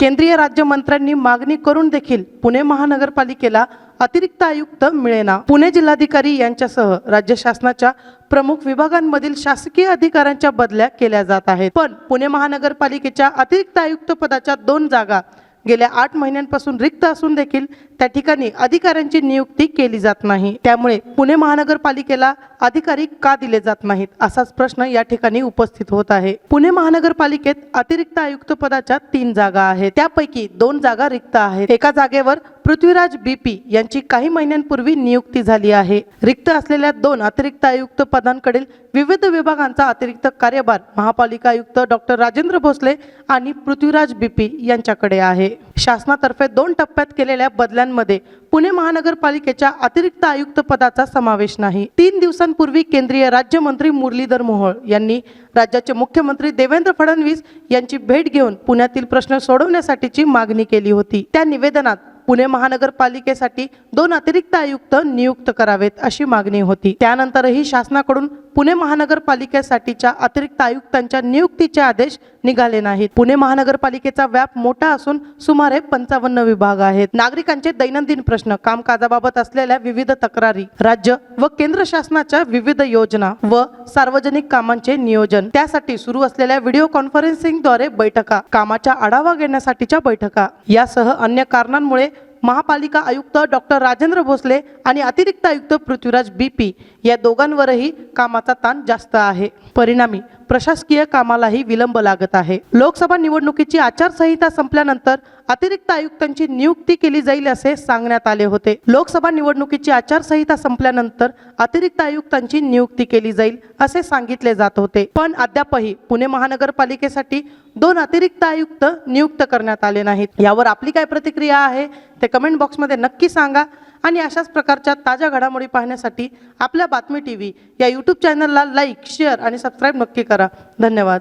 केंद्रीय राज्यमंत्र्यांनी मागणी करून देखील पुणे महानगरपालिकेला अतिरिक्त आयुक्त मिळेना. पुणे जिल्हाधिकारी यांच्यासह राज्य शासनाच्या प्रमुख विभागांमधील शासकीय अधिकाऱ्यांच्या बदल्या केल्या जात आहेत. पण पुणे महानगरपालिकेच्या अतिरिक्त आयुक्त पदाच्या दोन जागा गेल्या आठ महिन्यांपासून रिक्त असून देखील त्या ठिकाणी अधिकाऱ्यांची नियुक्ती केली जात नाही. त्यामुळे पुणे महानगरपालिकेला अधिकारी का दिले जात नाहीत असाच प्रश्न या ठिकाणी उपस्थित होत आहे. पुणे महानगरपालिकेत अतिरिक्त आयुक्त पदाच्या तीन जागा आहेत. त्यापैकी दोन जागा रिक्त आहेत. एका जागेवर पृथ्वीराज बीपी यांची काही महिन्यांपूर्वी नियुक्ती झाली आहे. रिक्त असलेल्या दोन अतिरिक्त आयुक्त पदांकडील विविध विभागांचा अतिरिक्त कार्यभार महापालिका आयुक्त डॉक्टर राजेंद्र भोसले आणि पृथ्वीराज बीपी यांच्याकडे आहे. शासनातर्फे दोन टप्प्यात केलेल्या बदल्यांमध्ये पुणे महानगरपालिकेच्या अतिरिक्त आयुक्त पदाचा समावेश नाही. तीन दिवसांपूर्वी केंद्रीय राज्यमंत्री मुरलीधर मोहोळ यांनी राज्याचे मुख्यमंत्री देवेंद्र फडणवीस यांची भेट घेऊन पुण्यातील प्रश्न सोडवण्यासाठीची मागणी केली होती. त्या निवेदनात पुणे महानगरपालिकेसाठी दोन अतिरिक्त आयुक्त नियुक्त करावेत अशी मागणी होती. त्यानंतरही शासनाकडून पुणे महानगरपालिकेसाठीच्या अतिरिक्त आयुक्तांच्या नियुक्तीचे आदेश निघाले नाहीत. पुणे महानगरपालिकेचा व्याप मोठा असून सुमारे पंचावन्न विभाग आहेत. नागरिकांचे दैनंदिन प्रश्न कामकाजाबाबत असलेल्या विविध तक्रारी राज्य व केंद्र शासनाच्या विविध योजना व सार्वजनिक कामांचे नियोजन. त्यासाठी सुरू असलेल्या व्हिडिओ कॉन्फरन्सिंगद्वारे बैठका कामाच्या आढावा घेण्यासाठीच्या बैठका. यासह अन्य कारणांमुळे महापालिका आयुक्त डॉक्टर राजेंद्र भोसले आणि अतिरिक्त आयुक्त पृथ्वीराज बीपी या दोघांवरही कामाचा ताण जास्त आहे. परिणामी प्रशासकीय कामालाही विलंब लागत आहे. लोकसभा निवडणुकीची आचारसंहिता संपल्यानंतर अतिरिक्त आयुक्तांची नियुक्ती केली जाईल असे सांगण्यात आले होते. लोकसभा निवडणुकीची आचारसंहिता संपल्यानंतर अतिरिक्त आयुक्तांची नियुक्ती केली जाईल असे सांगितले जात होते. पण अद्यापही पुणे महानगरपालिकेसाठी दोन अतिरिक्त आयुक्त नियुक्त करण्यात आले नाहीत. यावर आपली काय प्रतिक्रिया आहे? ते कमेंट बॉक्समध्ये नक्की सांगा. आणि अशाच प्रकारच्या ताज्या घडामोडी पाहण्यासाठी आपल्या बातमी टी व्ही या यूट्यूब चॅनलला लाईक शेअर आणि सबस्क्राईब नक्की करा. धन्यवाद.